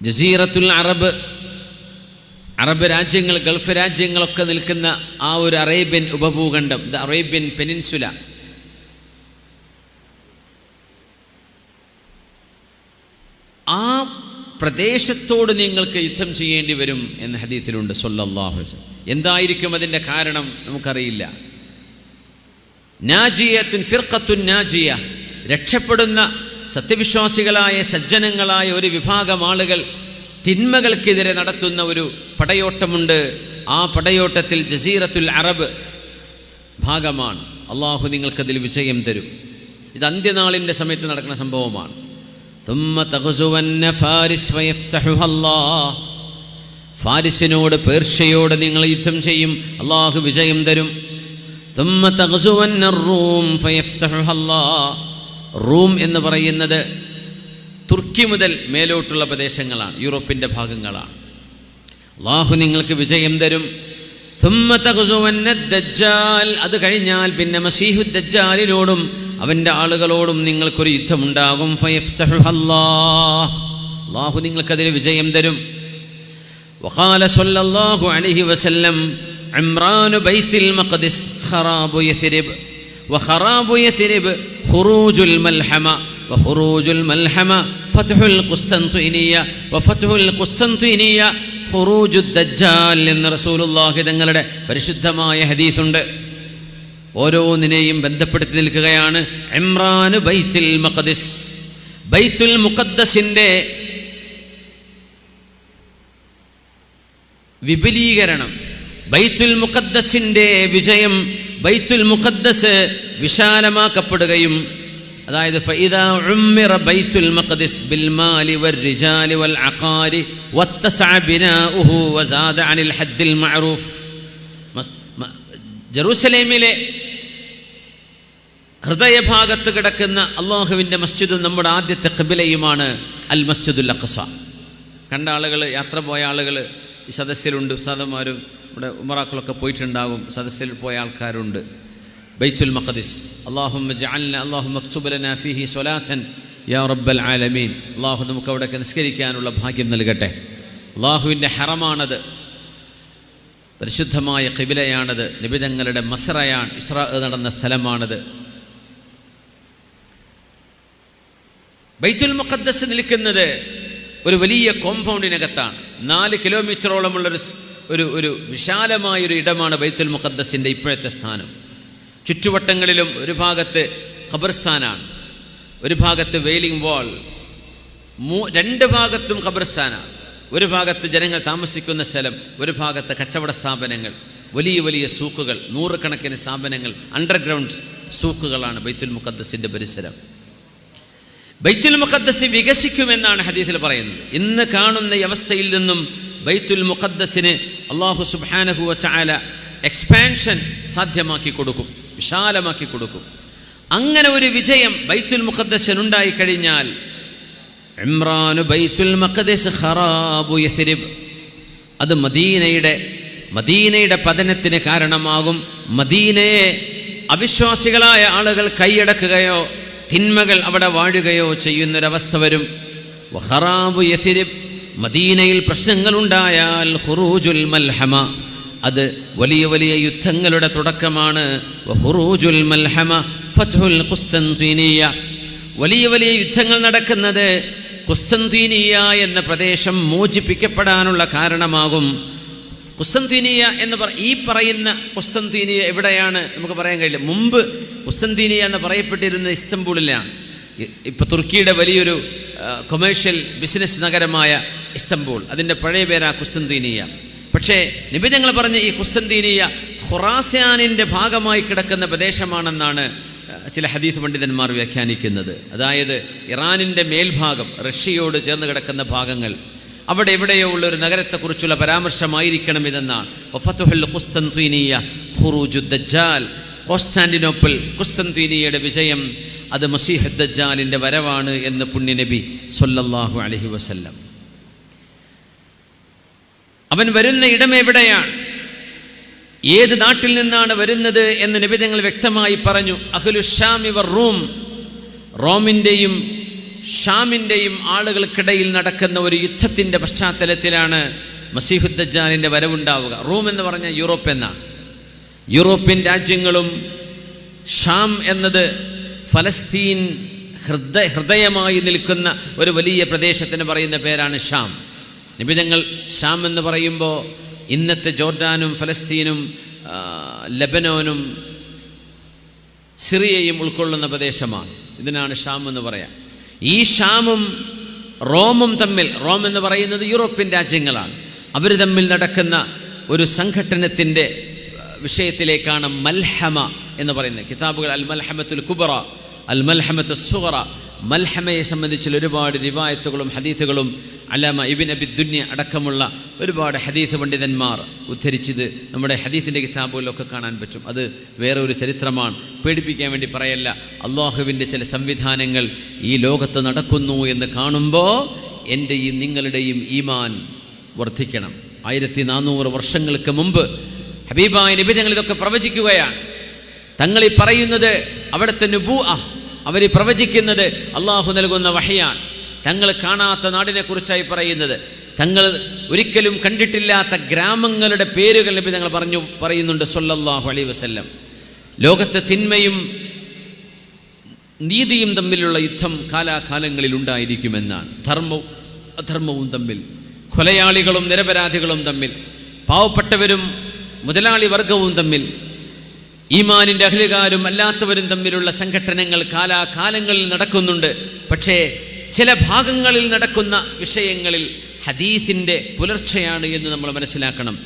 ജസീറത്തുൽ Arab Arab രാജ്യങ്ങൾ Gulf രാജ്യങ്ങളൊക്കെ നിൽക്കുന്ന ആ ഒരു അറേബ്യൻ ഉപഭൂഖണ്ഡം ദ അറേബ്യൻ പെനിൻസുല ആ പ്രദേശത്തോട് നിങ്ങൾക്ക് യുദ്ധം ചെയ്യേണ്ടി വരും എന്ന ഹദീത്തിലുണ്ട് സൊല്ലാഹു. എന്തായിരിക്കും അതിന്റെ കാരണം നമുക്കറിയില്ല നാജിയത്തുൻ ഫിർഖത്തുൻ നാജിയ രക്ഷപ്പെടുന്ന സത്യവിശ്വാസികളായ സജ്ജനങ്ങളായ ഒരു വിഭാഗം ആളുകൾ തിന്മകൾക്കെതിരെ നടത്തുന്ന ഒരു പടയോട്ടമുണ്ട്. ആ പടയോട്ടത്തിൽ ജസീറത്തുൽ അറബ് ഭാഗമാണ്. അള്ളാഹു നിങ്ങൾക്കതിൽ വിജയം തരും. ഇത് അന്ത്യനാളിന്റെ സമയത്ത് നടക്കുന്ന സംഭവമാണ്. ഫാരിസിനോട് പേർഷ്യയോട് നിങ്ങൾ യുദ്ധം ചെയ്യും. അള്ളാഹു വിജയം തരും. റൂം റൂം എന്ന് പറയുന്നത് തുർക്കി മുതൽ മേലോട്ടുള്ള പ്രദേശങ്ങളാണ് യൂറോപ്പിന്റെ ഭാഗങ്ങളാണ്. അള്ളാഹു നിങ്ങൾക്ക് വിജയം തരും. അത് കഴിഞ്ഞാൽ പിന്നെ മസീഹു ദജ്ജാലിനോടും അവന്റെ ആളുകളോടും നിങ്ങൾക്കൊരു യുദ്ധമുണ്ടാകും. അള്ളാഹു നിങ്ങൾക്കതിന് വിജയം തരും. വഖാല സല്ലല്ലാഹു അലൈഹി വസല്ലം ഇമ്രാനു ബൈത്തിൽ മഖദിസ് ഖറാബു യഥ്രിബ്. വഖറാബു യഥ്രിബ് ഹുറൂജുൽ മൽഹമ ഹുറൂജുൽ മൽഹമ ഫത്ഹുൽ കുസ്തന്തുനിയ ഫത്ഹുൽ കുസ്തന്തുനിയ ഹുറൂജു ദജ്ജാൽ എന്ന് റസൂലുള്ളാഹി തങ്ങളുടെ പരിശുദ്ധമായ ഹദീസുണ്ട്. ഓരോന്നിനെയും ബന്ധപ്പെടുത്തി നിൽക്കുകയാണ് ഇമ്രാന് ബൈത്തുൽ മഖദിസ്. ബൈത്തുൽ മുഖദ്ദസിന്റെ വിപുലീകരണം ബൈത്തുൽ മുഖദ്ദസിന്റെ വിജയം ബൈത്തുൽ മുഖദ്ദസ് വിശാലമാക്കപ്പെടുകയും അതായത് ബൈത്തുൽ ബിൽ മാലി വൽ റിജാലി വൽ അഖാരി ബിനാഉഹു വസാദ അനിൽ ഹദ്ദിൽ മഅറൂഫ്. ജെറൂസലേമിലെ ഹൃദയഭാഗത്ത് കിടക്കുന്ന അള്ളാഹുവിന്റെ മസ്ജിദും നമ്മുടെ ആദ്യത്തെ കബിലയുമാണ് അൽ മസ്ജിദുൽ അഖസ. കണ്ട ആളുകൾ യാത്ര പോയ ആളുകൾ ഈ സദസ്സിലുണ്ട് ഉസ്താദന്മാരും ഇവിടെ ഉമറാക്കളൊക്കെ പോയിട്ടുണ്ടാകും. സദസ്സിൽ പോയ ആൾക്കാരുണ്ട്. ബൈത്തുൽ മഖദിസ്. അള്ളാഹു അള്ളാഹു മക്സുബലന ഫീഹി സ്വലാച്ചൻ യാ റബ്ബൽ ആലമീൻ. അള്ളാഹു നമുക്ക് അവിടെയൊക്കെ നിസ്കരിക്കാനുള്ള ഭാഗ്യം നൽകട്ടെ. അള്ളാഹുവിന്റെ ഹറമാണത്. പരിശുദ്ധമായ കിബിലയാണത് നിബിതങ്ങളുടെ മസറയാണ്. ഇസ്രാ നടന്ന സ്ഥലമാണത്. ബൈത്തുൽ മുഖദ്ദസ് നിൽക്കുന്നത് ഒരു വലിയ കോമ്പൗണ്ടിനകത്താണ്. നാല് കിലോമീറ്ററോളമുള്ളൊരു ഒരു ഒരു വിശാലമായൊരു ഇടമാണ് ബൈത്തുൽ മുഖദ്ദസിന്റെ ഇപ്പോഴത്തെ സ്ഥാനം. ചുറ്റുവട്ടങ്ങളിലും ഒരു ഭാഗത്ത് ഖബർസ്ഥാനാണ് ഒരു ഭാഗത്ത് വെയിലിംഗ് വാൾ മൂ രണ്ട് ഭാഗത്തും ഖബർസ്ഥാനാണ്. ഒരു ഭാഗത്ത് ജനങ്ങൾ താമസിക്കുന്ന സ്ഥലം ഒരു ഭാഗത്ത് കച്ചവട സ്ഥാപനങ്ങൾ വലിയ വലിയ സൂക്കുകൾ നൂറുകണക്കിന് സ്ഥാപനങ്ങൾ അണ്ടർഗ്രൗണ്ട് സൂക്കുകളാണ് ബൈത്തുൽ മുഖദ്ദസിന്റെ പരിസരം. ബൈത്തുൽ മുഖദ്ദസ് വികസിക്കുമെന്നാണ് ഹദീസിൽ പറയുന്നത്. ഇന്ന് കാണുന്ന അവസ്ഥയിൽ നിന്നും ബൈത്തുൽ മുഖദ്ദസിന് അള്ളാഹു സുബ്ഹാനഹു വചാല എക്സ്പാൻഷൻ സാധ്യമാക്കി കൊടുക്കും വിശാലമാക്കി കൊടുക്കും. അങ്ങനെ ഒരു വിജയം ബൈത്തുൽ മുഖദ്ദസിനുണ്ടായി കഴിഞ്ഞാൽ ഇമ്രാനു ബൈത്തുൽ മഖദസ് ഖറാബു യസ്രിബ് അത് മദീനയുടെ മദീനയുടെ പതനത്തിന് കാരണമാകും. മദീനയെ അവിശ്വാസികളായ ആളുകൾ കൈയടക്കുകയോ തിന്മകൾ അവിടെ വാഴുകയോ ചെയ്യുന്നൊരവസ്ഥ വരും. വഹറാബു യഥിരിബ് മദീനയിൽ പ്രശ്നങ്ങളുണ്ടായാൽ ഹുറൂജുൽ മൽഹമ. അത് വലിയ വലിയ യുദ്ധങ്ങളുടെ തുടക്കമാണ്. ഹുറൂജുൽ മൽഹമ ഫത്ഹുൽ ഖുസ്തൻതീനിയ വലിയ വലിയ യുദ്ധങ്ങൾ നടക്കുന്നത് കുസ്തന്തീനിയ എന്ന പ്രദേശം മോചിപ്പിക്കപ്പെടാനുള്ള കാരണമാകും. കുസ്തന്തീനിയ എന്ന് പറ ഈ പറയുന്ന കുസ്തന്തീനിയ എവിടെയാണ്? നമുക്ക് പറയാൻ കഴിയില്ല. മുമ്പ് കുസ്തന്തീനിയ എന്ന് പറയപ്പെട്ടിരുന്നത് ഇസ്തംബൂളിലാണ്. ഇപ്പൊ തുർക്കിയുടെ വലിയൊരു കൊമേഴ്ഷ്യൽ ബിസിനസ് നഗരമായ ഇസ്തംബൂൾ. അതിന്റെ പഴയ പേരാ കുസ്തന്തീനിയ. പക്ഷേ നിബിധങ്ങൾ പറഞ്ഞ ഈ കുസ്തന്തീനിയ ഖുറാസാനിന്റെ ഭാഗമായി കിടക്കുന്ന പ്രദേശമാണെന്നാണ് ചില ഹദീസ് പണ്ഡിതന്മാർ വ്യാഖ്യാനിക്കുന്നത്. അതായത് ഇറാനിന്റെ മേൽഭാഗം റഷ്യയോട് ചേർന്ന് കിടക്കുന്ന ഭാഗങ്ങൾ അവിടെ എവിടെയോ ഉള്ള ഒരു നഗരത്തെക്കുറിച്ചുള്ള പരാമർശമായിരിക്കണം ഇതെന്നാണ്. ഒഫത്തുഹൽ കുസ്തന്തീനിയ ഖുറൂജു ദജ്ജാൽ. കോസ്റ്റാന്റിനോപ്പിൾ കുസ്തന്തീനിയയുടെ വിജയം അത് മസീഹ് ദജ്ജാലിന്റെ വരവാണ് എന്ന് പുണ്യനബി സൊല്ലാഹു അലഹി വസല്ലം. അവൻ വരുന്ന ഇടം എവിടെയാണ്? ഏത് നാട്ടിൽ നിന്നാണ് വരുന്നത് എന്ന് നബി നിങ്ങൾ വ്യക്തമായി പറഞ്ഞു. അഹ്ലു ഷാം ഇവർ റൂം. റോമിന്റെയും ഷാമിന്റെയും ആളുകൾക്കിടയിൽ നടക്കുന്ന ഒരു യുദ്ധത്തിന്റെ പശ്ചാത്തലത്തിലാണ് മസീഹുദ്ദജാലിന്റെ വരവുണ്ടാവുക. റൂം എന്ന് പറഞ്ഞാൽ യൂറോപ്പ് എന്നാണ്. യൂറോപ്യൻ രാജ്യങ്ങളും ഷാം എന്നത് ഫലസ്തീൻ ഹൃദയ ഹൃദയമായി നിൽക്കുന്ന ഒരു വലിയ പ്രദേശത്തിന് പറയുന്ന പേരാണ് ഷാം. നിബിതങ്ങൾ ഷാം എന്ന് പറയുമ്പോൾ ഇന്നത്തെ ജോർഡാനും ഫലസ്തീനും ലബനോനും സിറിയയും ഉൾക്കൊള്ളുന്ന പ്രദേശമാണ്. ഇതിനാണ് ഷാം എന്ന് പറയാം. ഈ ഷാമും റോമും തമ്മിൽ റോം എന്ന് പറയുന്നത് യൂറോപ്യൻ രാജ്യങ്ങളാണ്. അവർ തമ്മിൽ നടക്കുന്ന ഒരു സംഘട്ടനത്തിന്റെ വിഷയത്തിലേക്കാണ് മൽഹമ എന്ന് പറയുന്നത്. കിതാബുകൾ അൽ മൽഹമത്തുൽ കുബറ അൽ മൽഹമത്തു സുഹറ മൽഹമയെ സംബന്ധിച്ചുള്ള ഒരുപാട് റിവായത്തുകളും ഹദീത്തുകളും അല്ലാമ ഇബിൻ അബി ദുന്യ അടക്കമുള്ള ഒരുപാട് ഹദീത്ത് പണ്ഡിതന്മാർ ഉദ്ധരിച്ചത് നമ്മുടെ ഹദീത്തിന്റെ കിതാബുകളിലൊക്കെ കാണാൻ പറ്റും. അത് വേറെ ഒരു ചരിത്രമാണ്. പേടിപ്പിക്കാൻ വേണ്ടി പറയല്ല അള്ളാഹുവിന്റെ ചില സംവിധാനങ്ങൾ ഈ ലോകത്ത് നടക്കുന്നു എന്ന് കാണുമ്പോൾ എന്റെയും നിങ്ങളുടെയും ഈമാൻ വർദ്ധിക്കണം. ആയിരത്തി നാനൂറ് വർഷങ്ങൾക്ക് മുമ്പ് ഹബീബായ നബി തങ്ങൾ ഇതൊക്കെ പ്രവചിക്കുകയാണ്. തങ്ങൾ ഈ പറയുന്നത് അവിടുത്തെ അവർ പ്രവചിക്കുന്നത് അള്ളാഹു നൽകുന്ന വഹയാണ്. തങ്ങൾ കാണാത്ത നാടിനെ കുറിച്ചായി പറയുന്നത്. തങ്ങൾ ഒരിക്കലും കണ്ടിട്ടില്ലാത്ത ഗ്രാമങ്ങളുടെ പേരുകൾ നബി തങ്ങൾ പറഞ്ഞു പറയുന്നുണ്ട് സൊല്ലാഹു അലൈ വസ്ല്ലം. ലോകത്തെ തിന്മയും നീതിയും തമ്മിലുള്ള യുദ്ധം കാലാകാലങ്ങളിൽ ഉണ്ടായിരിക്കുമെന്നാണ്. ധർമ്മവും അധർമ്മവും തമ്മിൽ കൊലയാളികളും നിരപരാധികളും തമ്മിൽ പാവപ്പെട്ടവരും മുതലാളി വർഗവും തമ്മിൽ ഈമാനിന്റെ അഹ്ലുകാരും അല്ലാത്തവരും തമ്മിലുള്ള സംഘടനകൾ കാലാകാലങ്ങളിൽ നടക്കുന്നുണ്ട്. പക്ഷേ ചില ഭാഗങ്ങളിൽ നടക്കുന്ന വിഷയങ്ങളിൽ ഹദീത്തിന്റെ പുലർച്ചയാണ് എന്ന് നമ്മൾ മനസ്സിലാക്കണം.